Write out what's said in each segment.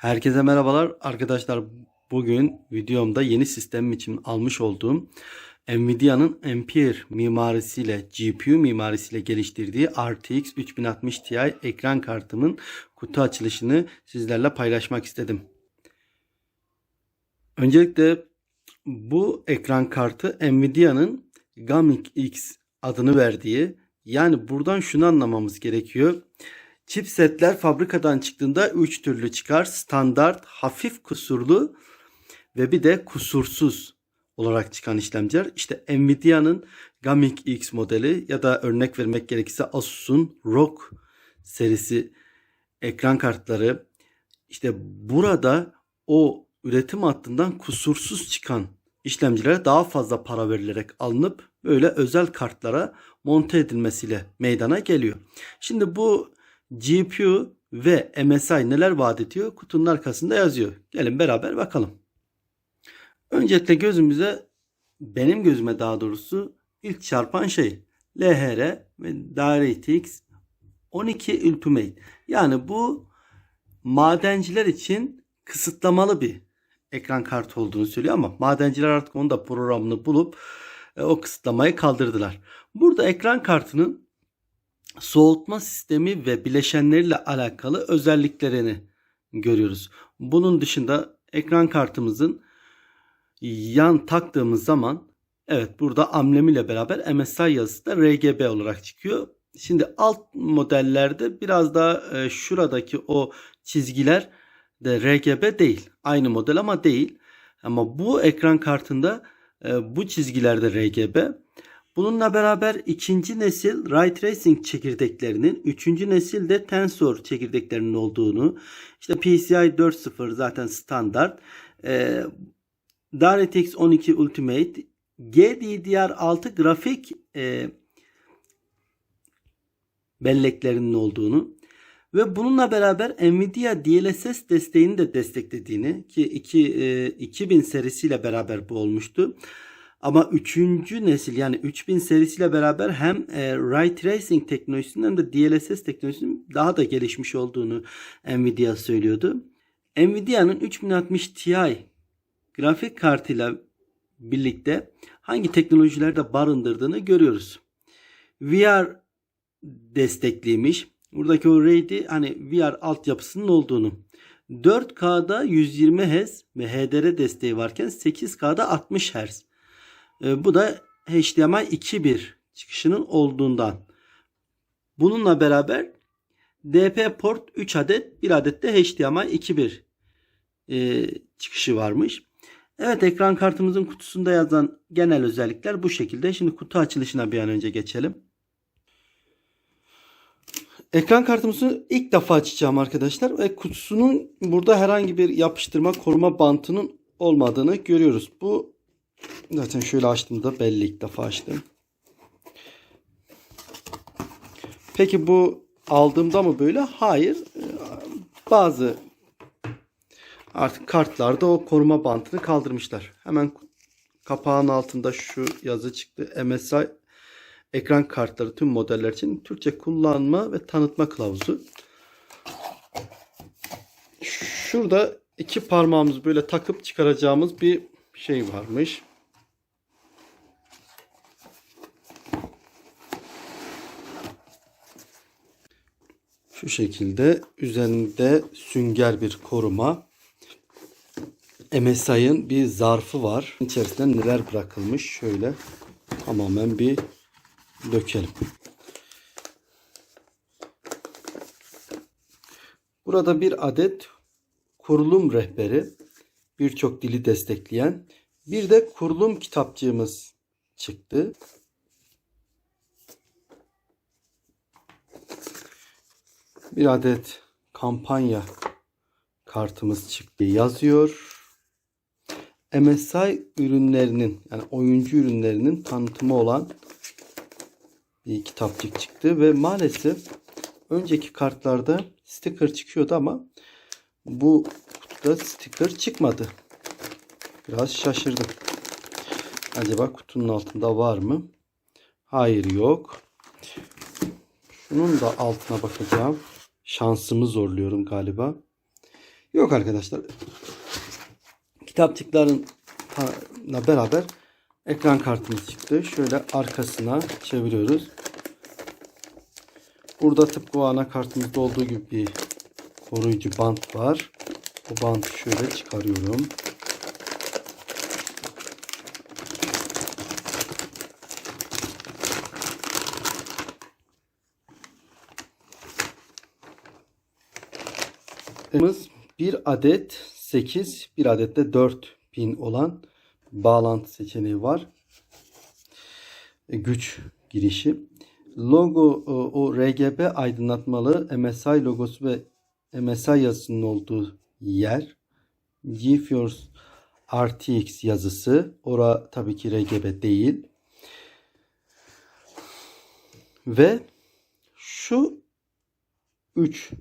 Herkese merhabalar arkadaşlar. Bugün videomda yeni sistemim için almış olduğum Nvidia'nın Ampere mimarisiyle GPU mimarisiyle geliştirdiği RTX 3060 Ti ekran kartımın kutu açılışını sizlerle paylaşmak istedim. Öncelikle bu ekran kartı Nvidia'nın Gaming X adını verdiği yani buradan şunu anlamamız gerekiyor. Chipsetler fabrikadan çıktığında 3 türlü çıkar. Standart, hafif kusurlu ve bir de kusursuz olarak çıkan işlemciler. İşte Nvidia'nın Gaming X modeli ya da örnek vermek gerekirse Asus'un ROG serisi ekran kartları. İşte burada o üretim hattından kusursuz çıkan işlemcilere daha fazla para verilerek alınıp böyle özel kartlara monte edilmesiyle meydana geliyor. Şimdi bu GPU ve MSI neler vaat ediyor? Kutunun arkasında yazıyor. Gelin beraber bakalım. Öncelikle gözümüze benim gözüme daha doğrusu ilk çarpan şey LHR ve DirectX 12 Ultimate. Yani bu madenciler için kısıtlamalı bir ekran kartı olduğunu söylüyor ama madenciler artık onu da programını bulup e, o kısıtlamayı kaldırdılar. Burada ekran kartının soğutma sistemi ve bileşenleriyle alakalı özelliklerini görüyoruz. Bunun dışında ekran kartımızın yan taktığımız zaman evet burada amblemiyle beraber MSI yazısı da RGB olarak çıkıyor. Şimdi alt modellerde biraz daha e, şuradaki o çizgiler de RGB değil. Aynı model ama değil. Ama bu ekran kartında e, bu çizgilerde RGB. Bununla beraber ikinci nesil Ray Tracing çekirdeklerinin, üçüncü nesil de Tensor çekirdeklerinin olduğunu, işte PCI 4.0 zaten standart, e, DirectX 12 Ultimate, GDDR6 grafik e, belleklerinin olduğunu ve bununla beraber Nvidia DLSS desteğini de desteklediğini ki iki, e, 2000 serisiyle beraber bu olmuştu. Ama üçüncü nesil yani 3000 serisiyle beraber hem e, Ray Tracing teknolojisinin hem de DLSS teknolojisinin daha da gelişmiş olduğunu Nvidia söylüyordu. Nvidia'nın 3060 Ti grafik kartıyla birlikte hangi teknolojilerde barındırdığını görüyoruz. VR destekliymiş. Buradaki o RAID'i hani VR altyapısının olduğunu. 4K'da 120 Hz ve HDR desteği varken 8K'da 60 Hz. E, bu da HDMI 2.1 çıkışının olduğundan. Bununla beraber DP port 3 adet, bir adet de HDMI 2.1 e, çıkışı varmış. Evet ekran kartımızın kutusunda yazan genel özellikler bu şekilde. Şimdi kutu açılışına bir an önce geçelim. Ekran kartımızı ilk defa açacağım arkadaşlar ve kutusunun burada herhangi bir yapıştırma koruma bantının olmadığını görüyoruz. Bu zaten şöyle açtığımda belli ilk defa açtım. Peki bu aldığımda mı böyle? Hayır. Bazı artık kartlarda o koruma bantını kaldırmışlar. Hemen kapağın altında şu yazı çıktı. MSI ekran kartları tüm modeller için Türkçe kullanma ve tanıtma kılavuzu. Şurada iki parmağımızı böyle takıp çıkaracağımız bir şey varmış. Şu şekilde üzerinde sünger bir koruma. MSI'ın bir zarfı var. İçerisinde neler bırakılmış şöyle tamamen bir dökelim. Burada bir adet kurulum rehberi, birçok dili destekleyen, bir de kurulum kitapçığımız çıktı. Bir adet kampanya kartımız çıktı yazıyor. MSI ürünlerinin yani oyuncu ürünlerinin tanıtımı olan bir kitapçık çıktı ve maalesef önceki kartlarda sticker çıkıyordu ama bu kutuda sticker çıkmadı. Biraz şaşırdım. Acaba kutunun altında var mı? Hayır yok. Şunun da altına bakacağım. Şansımı zorluyorum galiba. Yok arkadaşlar. Kitapçıklarla beraber ekran kartımız çıktı. Şöyle arkasına çeviriyoruz. Burada tıpkı o anakartımızda olduğu gibi bir koruyucu bant var. O bantı şöyle çıkarıyorum. Bir adet 8, bir adet de 4 pin olan bağlantı seçeneği var. E, Güç girişi. Logo o, o RGB aydınlatmalı MSI logosu ve MSI yazısının olduğu yer. GeForce RTX yazısı. Ora tabii ki RGB değil. Ve şu 3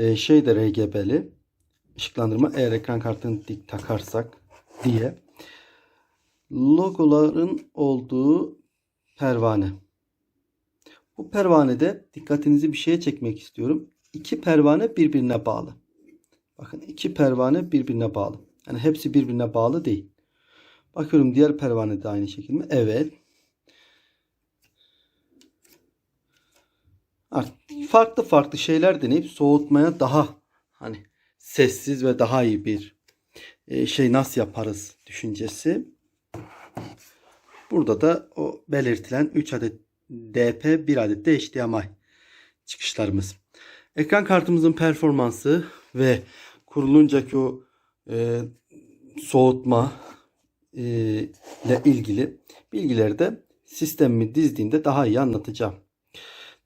e, şey RGB'li ışıklandırma eğer ekran kartını dik takarsak diye logoların olduğu pervane. Bu pervanede dikkatinizi bir şeye çekmek istiyorum. İki pervane birbirine bağlı. Bakın iki pervane birbirine bağlı. Yani hepsi birbirine bağlı değil. Bakıyorum diğer pervane de aynı şekilde? Evet. Artık farklı farklı şeyler deneyip soğutmaya daha hani sessiz ve daha iyi bir e, şey nasıl yaparız düşüncesi. Burada da o belirtilen 3 adet DP, 1 adet de HDMI çıkışlarımız. Ekran kartımızın performansı ve kuruluncaki o e, soğutma e, ile ilgili bilgileri de sistemimi dizdiğimde daha iyi anlatacağım.